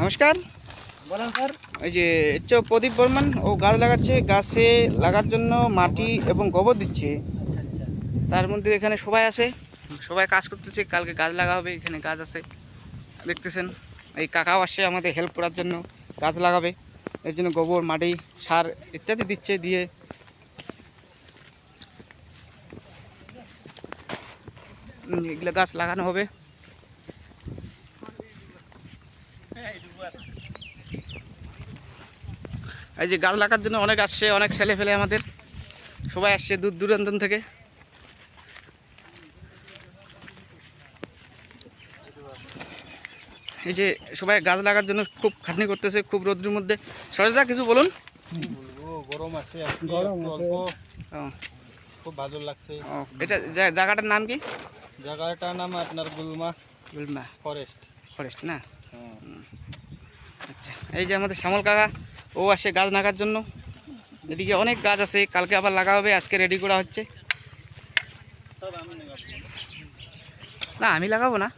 নমস্কার। বলেন স্যার। ওই যে হচ্ছে প্রদীপ বর্মন ও গাছ লাগাচ্ছে গাছে লাগার জন্য মাটি এবং গোবর দিচ্ছে। তার মধ্যে এখানে সবাই আছে। সবাই কাজ করতেছে কালকে গাছ লাগা হবে এখানে গাছ আছে। দেখতেছেন এই কাকাও আসছে আমাদের হেল্প করার জন্য গাছ লাগাবে। এর জন্য গোবর মাটি সার ইত্যাদি দিচ্ছে দিয়ে এগুলো গাছ লাগানো হবে। এই যে গাছ লাগার জন্য অনেক আসছে অনেক ছেলে ফেলে আমাদের। সবাই আসছে দূর দূরান্ত থেকে। এই যে সবাই গাছ লাগার জন্য খুব খাটনি করতেছে খুব রোদ্রের মধ্যে। সরেজদা কিছু বলুন। গরম আছে খুব ভালো লাগছে। এটা জায়গাটার নাম কি? জায়গাটার নাম আপনার গুলমা গুলমা। ফরেস্ট। ফরেস্ট না? আচ্ছা এই যে আমাদের শ্যামল কাকা ও আসে গাছ লাগার জন্য। এদিকে অনেক গাছ আছে কালকে আবার লাগা হবে আজকে রেডি করা হচ্ছে। না আমি লাগাবো না।